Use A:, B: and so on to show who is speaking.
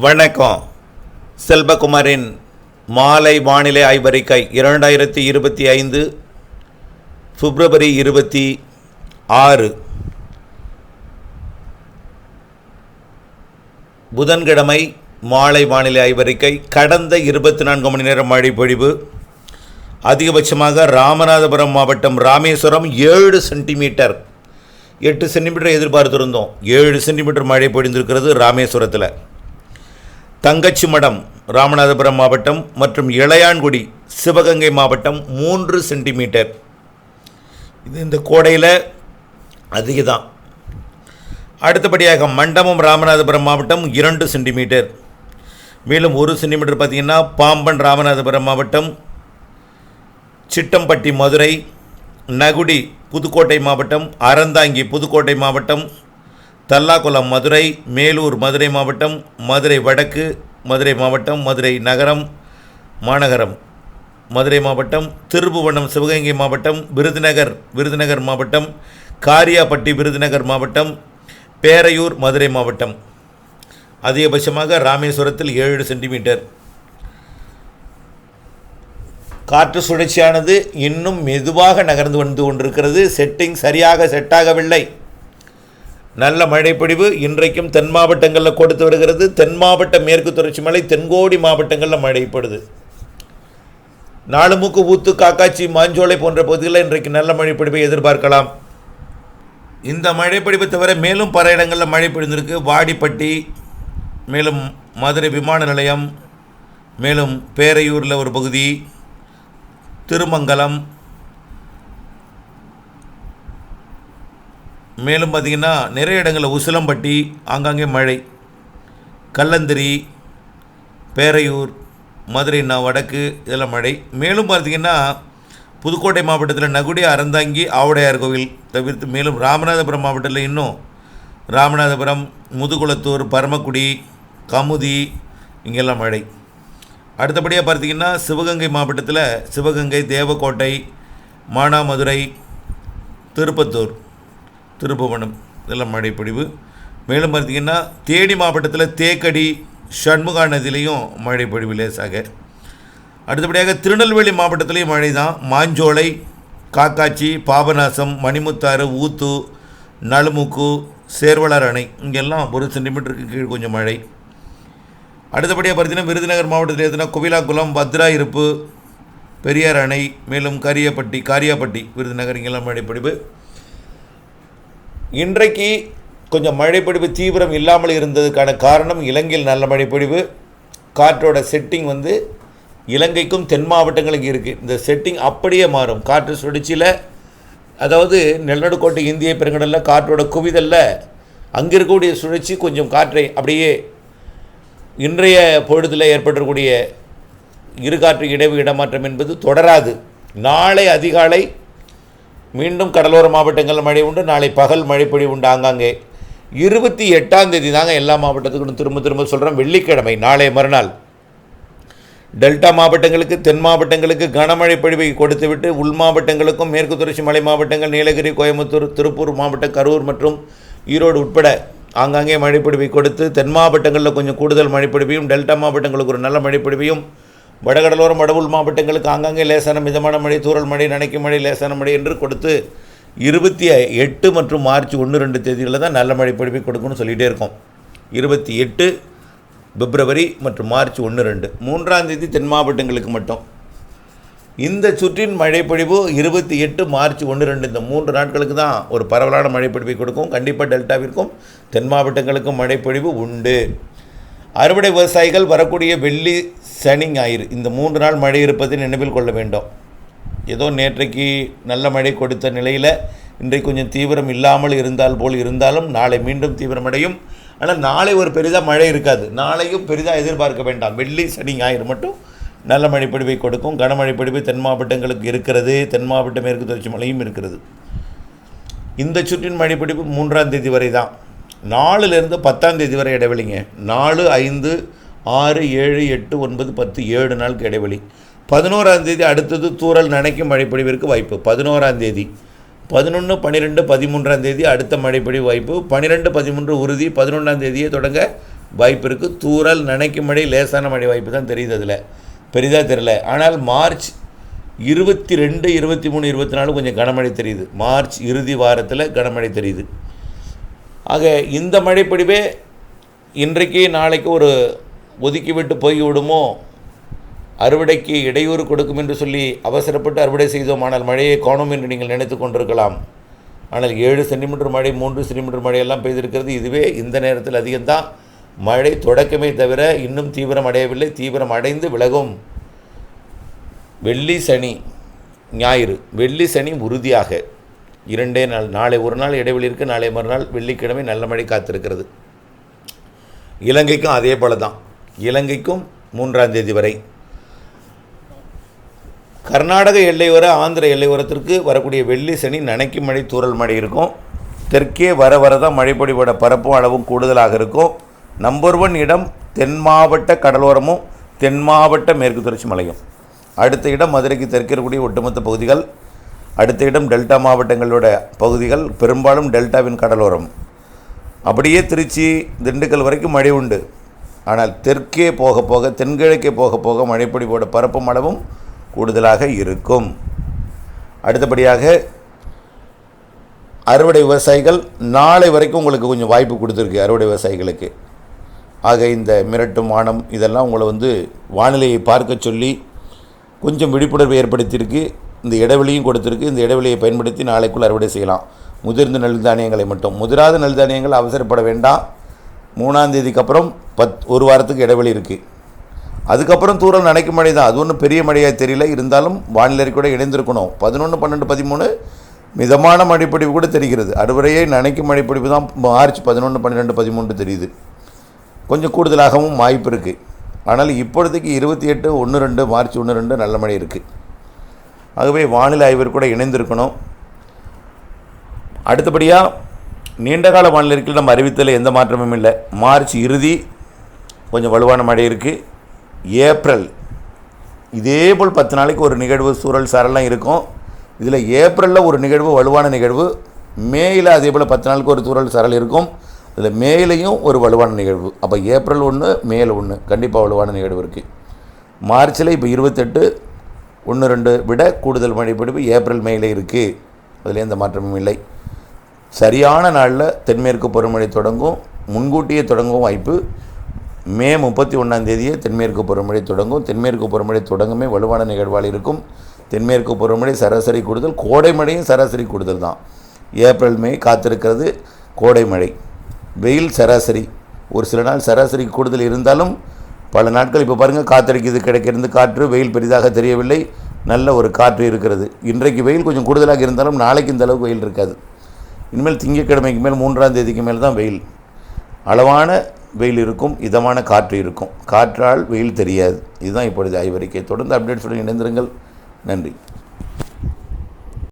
A: வணக்கம். செல்வகுமாரின் மாலை வானிலை ஆய்வறிக்கை இரண்டாயிரத்தி இருபத்தி ஐந்து பிப்ரவரி இருபத்தி ஆறு. புதன்கிழமை மாலை வானிலை ஆய்வறிக்கை. கடந்த இருபத்தி நான்கு மணி நேரம் மழை பொழிவு. அதிகபட்சமாக ராமநாதபுரம் மாவட்டம் ராமேஸ்வரம் ஏழு சென்டிமீட்டர். எட்டு சென்டிமீட்டர் எதிர்பார்த்திருந்தோம். ஏழு சென்டிமீட்டர் மழை பொழிந்திருக்கிறது ராமேஸ்வரத்தில். தங்கச்சி மடம் ராமநாதபுரம் மாவட்டம் மற்றும் இளையான்குடி சிவகங்கை மாவட்டம் மூன்று சென்டிமீட்டர். இது இந்த கோடையில் அதிக தான் அடுத்தபடியாக மண்டபம் ராமநாதபுரம் மாவட்டம் இரண்டு சென்டிமீட்டர். மேலும் ஒரு சென்டிமீட்டர் பார்த்திங்கன்னா பாம்பன் ராமநாதபுரம் மாவட்டம் சிட்டம்பட்டி மதுரை நகுடி புதுக்கோட்டை மாவட்டம் அறந்தாங்கி புதுக்கோட்டை மாவட்டம் தல்லாக்குளம் மதுரை மேலூர் மதுரை மாவட்டம் மதுரை வடக்கு மதுரை மாவட்டம் மதுரை நகரம் மாநகரம். மதுரை மாவட்டம் திருபுவனம் சிவகங்கை மாவட்டம் விருதுநகர் விருதுநகர் மாவட்டம் காரியாபட்டி விருதுநகர் மாவட்டம் பேரையூர் மதுரை மாவட்டம். அதிகபட்சமாக ராமேஸ்வரத்தில் ஏழு சென்டிமீட்டர். காற்று சுழற்சியானது இன்னும் மெதுவாக நகர்ந்து வந்து கொண்டிருக்கிறது. செட்டிங் சரியாக செட்டாகவில்லை நல்ல மழைப்பொழிவு இன்றைக்கும் தென் மாவட்டங்களில் கொடுத்து வருகிறது. தென் மாவட்ட மேற்கு தொடர்ச்சி மலை தென்கோடி மாவட்டங்களில் மழைப்படுது. நாலுமுக்கு ஊத்து காக்காச்சி மாஞ்சோலை போன்ற பகுதிகளில் இன்றைக்கு நல்ல மழைப்பொழிவை எதிர்பார்க்கலாம். இந்த மழைப்பொழிவை தவிர மேலும் பல இடங்களில் மழை பொழிந்திருக்கு வாடிப்பட்டி மேலும் மதுரை விமான நிலையம் மேலும் பேரையூரில் ஒரு பகுதி திருமங்கலம் மேலும் பார்த்திங்கன்னா நிறைய இடங்களில் உசிலம்பட்டி ஆங்காங்கே மழை கல்லந்திரி பேரையூர் மதுரை நான் வடக்கு இதெல்லாம் மழை. மேலும் பார்த்திங்கன்னா புதுக்கோட்டை மாவட்டத்தில் நகுடி அறந்தாங்கி ஆவுடையார் கோவில் தவிர்த்து மேலும் ராமநாதபுரம் மாவட்டத்தில் இன்னும் ராமநாதபுரம் முதுகுளத்தூர் பரமக்குடி கமுதி இங்கெல்லாம் மழை. அடுத்தபடியாக பார்த்திங்கன்னா சிவகங்கை மாவட்டத்தில் சிவகங்கை தேவக்கோட்டை மானாமதுரை திருப்பத்தூர். திருப்புவனம் இதெல்லாம் மழைப்பொழிவு. மேலும் பார்த்திங்கன்னா தேனி மாவட்டத்தில் தேக்கடி ஷண்முகா நதியிலையும் மழைப்பொழிவு லேசாக. அடுத்தபடியாக திருநெல்வேலி மாவட்டத்திலையும் மழை தான் மாஞ்சோலை காக்காச்சி பாபநாசம் மணிமுத்தாறு ஊத்து நலுமுக்கு சேர்வலார் அணை. இங்கெல்லாம் ஒரு சென்டிமீட்டருக்கு கீழ் கொஞ்சம் மழை. அடுத்தபடியாக பார்த்தீங்கன்னா விருதுநகர் மாவட்டத்தில் எதுனா கோவிலாக்குளம் பத்ரா இருப்பு பெரியார் அணை மேலும் கரியப்பட்டி காரியாப்பட்டி விருதுநகர் இங்கெல்லாம் மழைப்பொழிவு. இன்றைக்கு கொஞ்சம் மழைப்பொழிவு தீவிரம் இல்லாமல் இருந்ததுக்கான காரணம் இலங்கையில் நல்ல மழைப்பொழிவு. காற்றோட செட்டிங் வந்து இலங்கைக்கும் தென் மாவட்டங்களுக்கும் இருக்குது இந்த செட்டிங் அப்படியே மாறும். காற்று சுழற்சியில் அதாவது நெல்நடுக்கோட்டை இந்திய பெருங்கடலில் காற்றோட குவிதலில் அங்கே இருக்கக்கூடிய சுழற்சி கொஞ்சம் காற்றை அப்படியே இன்றைய பொழுதில் ஏற்பட்டிருக்கக்கூடிய இரு காற்று இடைவு இடமாற்றம் என்பது தொடராது. நாளை அதிகாலை மீண்டும் கடலோர மாவட்டங்களில் மழை உண்டு. நாளை பகல் மழைப்பொழிவு உண்டு. ஆங்காங்கே இருபத்தி எட்டாம் தேதி தாங்க எல்லா மாவட்டத்துக்கும் திரும்ப திரும்ப சொல்கிறேன் வெள்ளிக்கிழமை நாளை மறுநாள். டெல்டா மாவட்டங்களுக்கு தென் மாவட்டங்களுக்கு கனமழை பொழிவை கொடுத்துவிட்டு உள் மாவட்டங்களுக்கும் மேற்கு தொடர்ச்சி மலை மாவட்டங்கள் நீலகிரி கோயம்புத்தூர் திருப்பூர் மாவட்டம் கரூர் மற்றும் ஈரோடு உட்பட ஆங்காங்கே மழைப்பொழிவை கொடுத்து தென் மாவட்டங்களில் கொஞ்சம் கூடுதல் மழைப்பொழிவையும் டெல்டா மாவட்டங்களுக்கு ஒரு நல்ல மழைப்பொழிவையும் வடகடலோரம் வடவுள் மாவட்டங்களுக்கு ஆங்காங்கே லேசான மிதமான மழை தூரல் மழை நனைக்கும் மழை லேசான மழை என்று கொடுத்து இருபத்தி எட்டு மற்றும் மார்ச் ஒன்று ரெண்டு தேதிகளில் தான் நல்ல மழை பொழிவை கொடுக்கணும்னு சொல்லிகிட்டே இருக்கோம். இருபத்தி எட்டு பிப்ரவரி மற்றும் மார்ச் ஒன்று ரெண்டு. மூன்றாம் தேதி தென் மாவட்டங்களுக்கு மட்டும். இந்த சுற்றின் மழைப்பொழிவு இருபத்தி எட்டு மார்ச் ஒன்று ரெண்டு இந்த மூன்று நாட்களுக்கு தான் ஒரு பரவலான மழைப்பொழிவை கொடுக்கும். கண்டிப்பாக டெல்டாவிற்கும் தென் மாவட்டங்களுக்கும் மழைப்பொழிவு உண்டு. அறுவடை விவசாயிகள் வரக்கூடிய வெள்ளி சனி ஞாயிறு இந்த மூன்று நாள் மழை இருப்பதை நினைவில் கொள்ள வேண்டும். ஏதோ நேற்றைக்கு நல்ல மழை கொடுத்த நிலையில் இன்றைக்கு கொஞ்சம் தீவிரம் இல்லாமல் இருந்தால் போல் இருந்தாலும் நாளை மீண்டும் தீவிரமடையும். ஆனால் நாளை ஒரு பெரிதாக மழை இருக்காது. நாளையும் பெரிதாக எதிர்பார்க்க வேண்டாம். வெள்ளி சனி ஞாயிறு மட்டும் நல்ல மழைப்பொழிவை கொடுக்கும். கனமழை பொழிவு தென் மாவட்டங்களுக்கு இருக்கிறது. தென் மாவட்ட மேற்கு தொடர்ச்சி மலையும் இருக்கிறது. இந்த சுற்றின் மழைப்பிடிப்பு மூன்றாம் தேதி வரை தான் நாலுலேருந்து பத்தாம் தேதி வரை இடைவெளிங்க. நாலு ஐந்து ஆறு ஏழு எட்டு ஒன்பது பத்து ஏழு நாளுக்கு இடைவெளி. பதினோராம் தேதி அடுத்தது தூரல் நனைக்கும் மழைப்பொழிவிற்கு வாய்ப்பு. பதினோராம் தேதி. பதினொன்று பன்னிரெண்டு பதிமூன்றாம் தேதி அடுத்த மழைப்பொழிவு வாய்ப்பு. பன்னிரெண்டு பதிமூன்று உறுதி. பதினொன்றாம் தேதியே தொடங்க வாய்ப்பு இருக்குது தூரல் நனைக்கும் மழை லேசான மழை வாய்ப்பு தான் தெரியுது அதில். பெரிதாக தெரியல. ஆனால் மார்ச் இருபத்தி ரெண்டு இருபத்தி மூணு இருபத்தி நாலு கொஞ்சம் கனமழை தெரியுது. மார்ச் இறுதி வாரத்தில் கனமழை தெரியுது. ஆக இந்த மழைப்பொழிவே இன்றைக்கு நாளைக்கு ஒரு ஒதுக்கி விட்டு போய் விடுமோ அறுவடைக்கு இடையூறு கொடுக்கும் என்று சொல்லி அவசரப்பட்டு அறுவடை செய்தோம். ஆனால் மழையை காணும் என்று நீங்கள் நினைத்து கொண்டிருக்கலாம். ஆனால் ஏழு சென்டிமீட்டர் மழை மூன்று சென்டிமீட்டர் மழையெல்லாம் பெய்திருக்கிறது. இதுவே இந்த நேரத்தில் அதிகம்தான். மழை தொடக்கமே தவிர இன்னும் தீவிரம் அடையவில்லை. தீவிரம் அடைந்து விலகும். வெள்ளி சனி ஞாயிறு. வெள்ளி சனி உறுதியாக இரண்டே நாள் நாளை ஒரு நாள் இடைவெளி இருக்குது நாளை மறுநாள் வெள்ளிக்கிழமை நல்ல மழை காத்திருக்கிறது. இலங்கைக்கும் அதே போல தான் இலங்கைக்கும் மூன்றாம் தேதி வரை. கர்நாடக எல்லையோர ஆந்திர எல்லையோரத்திற்கு வரக்கூடிய வெள்ளி சனி நனைக்கும் மழை தூரல் மழை இருக்கும். தெற்கே வர வர தான் மழைப்பொடிவோட பரப்பும் அளவும் கூடுதலாக இருக்கும். நம்பர் ஒன் இடம் தென் மாவட்ட கடலோரமும் தென் மாவட்ட மேற்கு தொடர்ச்சி மலையும். அடுத்த இடம் மதுரைக்கு தெற்கே இருக்கக்கூடிய ஒட்டுமொத்த பகுதிகள் அடுத்த இடம் டெல்டா மாவட்டங்களோட பகுதிகள் பெரும்பாலும் டெல்டாவின் கடலோரம். அப்படியே திருச்சி திண்டுக்கல் வரைக்கும் மழை உண்டு. ஆனால் தெற்கே போக போக தென்கிழக்கே போக போக மழைப்பொழிவோட பரப்பும் அளவும் கூடுதலாக இருக்கும். அடுத்தபடியாக அறுவடை விவசாயிகள் நாளை வரைக்கும் உங்களுக்கு கொஞ்சம் வாய்ப்பு கொடுத்துருக்கு அறுவடை விவசாயிகளுக்கு. ஆக இந்த மிரட்டும் வானம் இதெல்லாம் உங்களை வந்து வானிலையை பார்க்க சொல்லி கொஞ்சம் விழிப்புணர்வு ஏற்படுத்தியிருக்கு. இந்த இடைவெளியும் கொடுத்துருக்கு. இந்த இடைவெளியை பயன்படுத்தி நாளைக்குள் அறுவடை செய்யலாம். முதிர்ந்த நெல் தானியங்களை மட்டும். முதிராத நெல் தானியங்கள் அவசரப்பட வேண்டாம். மூணாம் தேதிக்கு அப்புறம் பத் ஒரு வாரத்துக்கு இடைவெளி இருக்குது அதுக்கப்புறம் தூரம் நனைக்கும் மழை தான். அது ஒன்றும் பெரிய மழையாக தெரியல. இருந்தாலும் வானிலை கூட இணைந்திருக்கணும். பதினொன்று பன்னெண்டு பதிமூணு மிதமான மழைப்பொழிவு கூட தெரிகிறது. அறுவடையை நினைக்கும் மழைப்பிடிப்பு தான் மார்ச் பதினொன்று பன்னிரெண்டு பதிமூன்று தெரியுது. கொஞ்சம் கூடுதலாகவும் வாய்ப்பு இருக்குது ஆனால் இப்பொழுதுக்கு இருபத்தி எட்டு ஒன்று ரெண்டு மார்ச் ஒன்று ரெண்டு நல்ல மழை இருக்குது ஆகவே வானிலை ஆய்வர் கூட இணைந்திருக்கணும். அடுத்தபடியாக நீண்டகால வானிலை நம்ம அறிவித்தல எந்த மாற்றமும் இல்லை. மார்ச் இறுதி கொஞ்சம் வலுவான மழை இருக்குது ஏப்ரல் இதே போல் பத்து நாளைக்கு ஒரு நிகழ்வு சூழல் சாரெல்லாம் இருக்கும். இதில் ஏப்ரலில் ஒரு நிகழ்வு வலுவான நிகழ்வு. மேயில் அதே போல் பத்து நாளுக்கு ஒரு சூழல் சரல் இருக்கும். இதில் மேலையும் ஒரு வலுவான நிகழ்வு. அப்போ ஏப்ரல் ஒன்று மேல ஒன்று கண்டிப்பாக வலுவான நிகழ்வு இருக்குது மார்ச்சில் இப்போ இருபத்தெட்டு ஒன்று ரெண்டு விட கூடுதல் மழைப்பிடிப்பு ஏப்ரல் மேலே இருக்குது அதில் எந்த மாற்றமும் இல்லை. சரியான நாளில் தென்மேற்கு பருவமழை தொடங்கும். முன்கூட்டியே தொடங்கும் வாய்ப்பு. மே முப்பத்தி ஒன்றாம் தேதியே தென்மேற்கு பருவமழை தொடங்கும். தென்மேற்கு பருவமழை தொடங்குமே வலுவான நிகழ்வால் இருக்கும். தென்மேற்கு பருவமழை சராசரி கூடுதல் கோடை மழையும் சராசரி கூடுதல் தான். ஏப்ரல் மே காத்திருக்கிறது கோடை மழை. வெயில் சராசரி. ஒரு சில நாள் சராசரி கூடுதல் இருந்தாலும் பல நாட்கள் இப்போ பாருங்கள் காத்தடிக்குது கிடைக்கிறது காற்று வெயில் பெரிதாக தெரியவில்லை. நல்ல ஒரு காற்று இருக்கிறது. இன்றைக்கு வெயில் கொஞ்சம் கூடுதலாக இருந்தாலும் நாளைக்கு இந்த அளவுக்கு வெயில் இருக்காது. இனிமேல் திங்கட்கிழமைக்கு மேல் மூன்றாம் தேதிக்கு மேல் தான் வெயில். அளவான வெயில் இருக்கும் இதமான காற்று இருக்கும். காற்றால் வெயில் தெரியாது. இதுதான் இப்பொழுது ஆய்வறிக்கை தொடர்ந்து அப்டேட்ஸுடன் இணைந்திருங்கள். நன்றி.